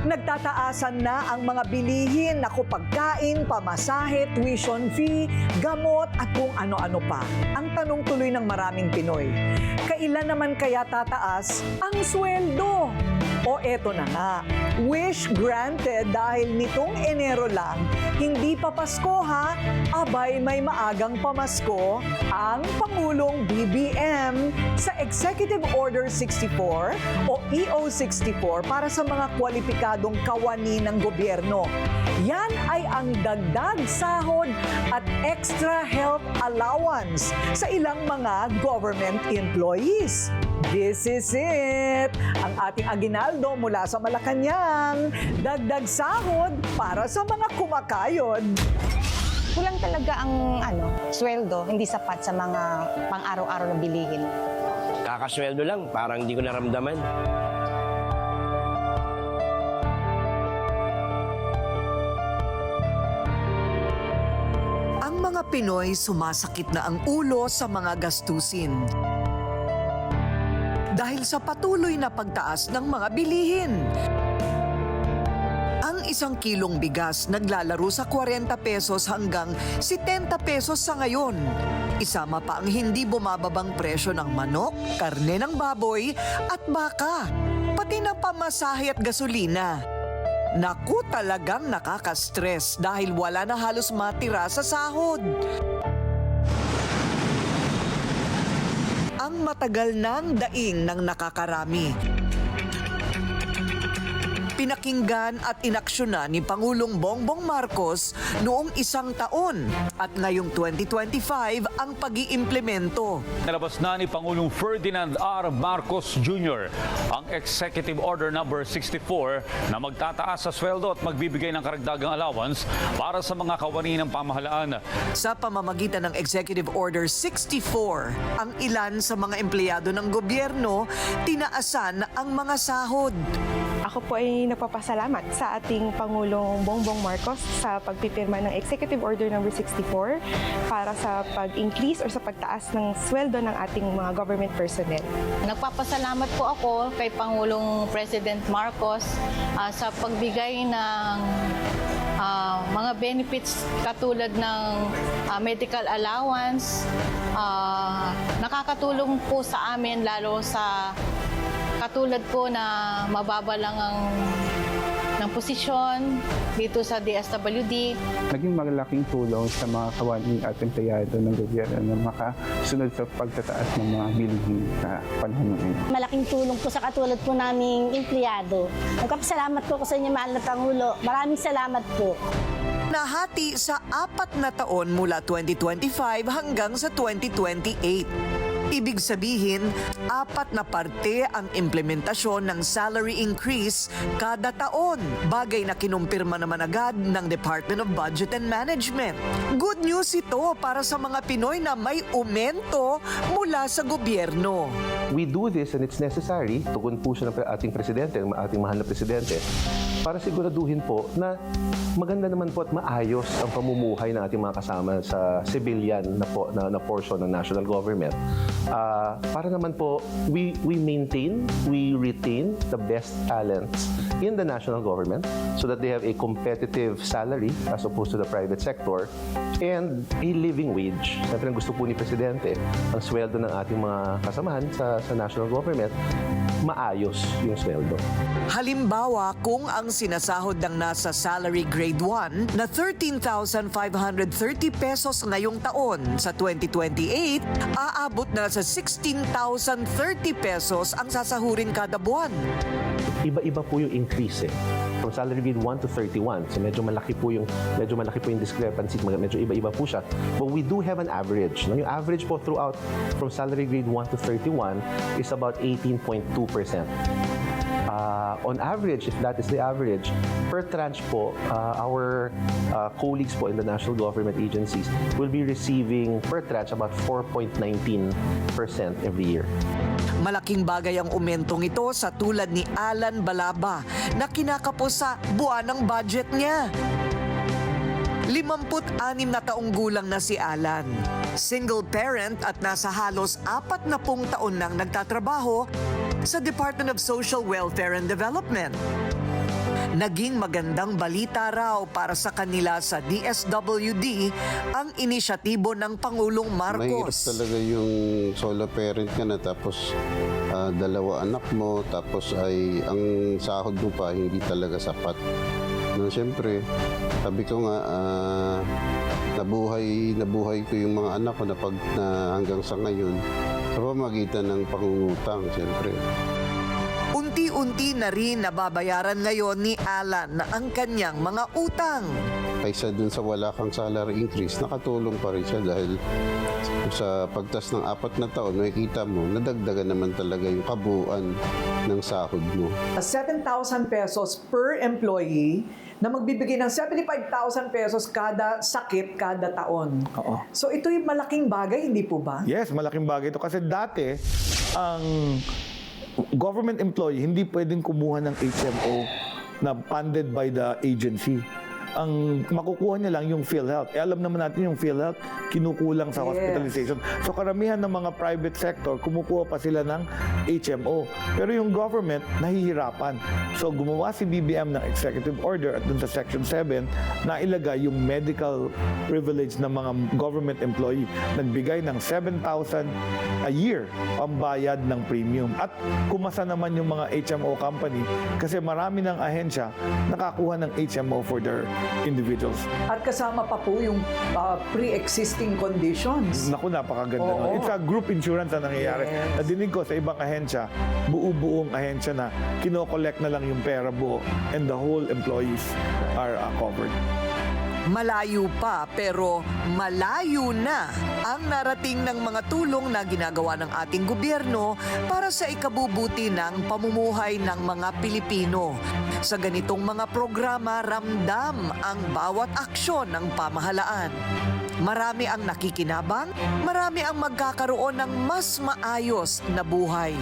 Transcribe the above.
Nagtataasan na ang mga bilihin na pagkain, pamasahe, tuition fee, gamot at kung ano-ano pa. Ang tanong tuloy ng maraming Pinoy, kailan naman kaya tataas ang sweldo? Eto na nga, wish granted dahil nitong Enero lang, hindi pa Pasko ha, abay may maagang pamasko ang Pangulong BBM sa Executive Order 64 o EO64 para sa mga kwalipikadong kawani ng gobyerno. Yan ay ang dagdag sahod at extra health allowance sa ilang mga government employees. This is it! Ang ating aginaldo mula sa Malacanang, dagdag sahod para sa mga kumakayod. Kulang talaga ang ano, sweldo, hindi sapat sa mga pang-araw-araw na bilihin. Kakasweldo lang, parang hindi ko naramdaman. Ang mga Pinoy sumasakit na ang ulo sa mga gastusin. Dahil sa patuloy na pagtaas ng mga bilihin. Ang isang kilong bigas naglalaro sa 40 pesos hanggang 70 pesos sa ngayon. Isama pa ang hindi bumababang presyo ng manok, karne ng baboy at baka, pati na pamasahe at gasolina. Naku talagang nakaka-stress dahil wala na halos matira sa sahod. Ang matagal ng daing ng nakakarami. Pinakinggan at inaksyonan ni Pangulong Bongbong Marcos noong isang taon at ngayong 2025 ang pag-iimplemento. Nalabas na ni Pangulong Ferdinand R. Marcos Jr. ang Executive Order Number 64 na magtataas sa sweldo at magbibigay ng karagdagang allowance para sa mga kawani ng pamahalaan. Sa pamamagitan ng Executive Order 64, ang ilan sa mga empleyado ng gobyerno tinaasan ang mga sahod. Ako po ay nagpapasalamat sa ating Pangulong Bongbong Marcos sa pagpipirma ng Executive Order No. 64 para sa pag-increase or sa pagtaas ng sweldo ng ating mga government personnel. Nagpapasalamat po ako kay Pangulong President Marcos ah, sa pagbigay ng ah, mga benefits katulad ng ah, medical allowance. Ah, nakakatulong po sa amin lalo sa katulad po na mababa lang ang ng posisyon dito sa DSWD. naging malaking tulong sa mga kawani at empleyado ng gobyerno na makasunod sa pagtataas ng mga bilihin sa panahon ngayon. malaking tulong po sa katulad po naming empleyado. Nagpapasalamat po ako sa inyo, mahal na Pangulo. Maraming salamat po. Nahati sa apat na taon mula 2025 hanggang sa 2028. Ibig sabihin, apat na parte ang implementasyon ng salary increase kada taon. Bagay na kinumpirma naman agad ng Department of Budget and Management. Good news ito para sa mga Pinoy na may umento mula sa gobyerno. we do this and it's necessary, tugon po siya ng ating presidente, ng ating mahal na presidente, para siguraduhin po na maganda naman po at maayos ang pamumuhay ng ating mga kasama sa civilian na, po, na, na portion ng national government. Ah, para naman po, we, we maintain, we retain the best talents in the national government so that they have a competitive salary as opposed to the private sector and a living wage. Siyempre, ang gusto po ni Presidente, ang sweldo ng ating mga kasamahan sa, sa national government, maayos yung sweldo. Halimbawa, kung ang sinasahod ng nasa salary grade 1 na 13,530 pesos ngayong taon sa 2028, aabot na sa 16,030 pesos ang sasahurin kada buwan. Iba-iba po yung increase eh. From salary grade 1 to 31. So medyo malaki po yung medyo malaki po yung discrepancy, medyo iba-iba po siya. But we do have an average. No? Yung average po throughout from salary grade 1 to 31 is about 18.2%. Uh, on average, if that is the average, per tranche po, uh, our uh, colleagues po in the national government agencies will be receiving per tranche about 4.19% every year. Malaking bagay ang umentong ito sa tulad ni Alan Balaba na kinakapos sa buwan ng budget niya. 56 na taong gulang na si Alan. Single parent at nasa halos apat na pung taon nang nagtatrabaho sa Department of Social Welfare and Development. Naging magandang balita raw para sa kanila sa DSWD ang inisyatibo ng Pangulong Mahirap Marcos. talaga yung solo parent ka na tapos ah, dalawa anak mo tapos ay ang sahod mo pa hindi talaga sapat. No, siyempre, sabi ko nga ah, nabuhay nabuhay ko yung mga anak ko na pag na hanggang sa ngayon sa pamagitan ng pangungutang siyempre. Unti-unti na rin nababayaran ngayon ni Alan ang kanyang mga utang. Kaysa dun sa wala kang salary increase, nakatulong pa rin siya dahil sa pagtas ng apat na taon, makikita mo, nadagdagan naman talaga yung kabuuan ng sahod mo. 7,000 pesos per employee na magbibigay ng 75,000 pesos kada sakit kada taon. Oo. So ito'y malaking bagay, hindi po ba? Yes, malaking bagay ito. Kasi dati, ang government employee hindi pwedeng kumuha ng HMO na funded by the agency. Ang makukuha niya lang yung PhilHealth. Eh, alam naman natin yung PhilHealth, kinukulang sa Yes. hospitalization. So karamihan ng mga private sector, kumukuha pa sila ng HMO. Pero yung government, nahihirapan. So gumawa si BBM ng executive order at dun sa Section 7 na ilagay yung medical privilege ng mga government employee. Nagbigay ng 7,000 a year pambayad ng premium. At kumasa naman yung mga HMO company kasi marami ng ahensya nakakuha ng HMO for their individuals. At kasama pa po yung ah, pre-existing conditions. Naku, napakaganda Oo. nun. It's a group insurance na nangyayari. Yes. Nadinig ko sa ibang ahensya, buo-buong ahensya na kinokollect na lang yung pera buo and the whole employees are uh, covered. Malayo pa pero malayo na ang narating ng mga tulong na ginagawa ng ating gobyerno para sa ikabubuti ng pamumuhay ng mga Pilipino. Sa ganitong mga programa, ramdam ang bawat aksyon ng pamahalaan. Marami ang nakikinabang, marami ang magkakaroon ng mas maayos na buhay.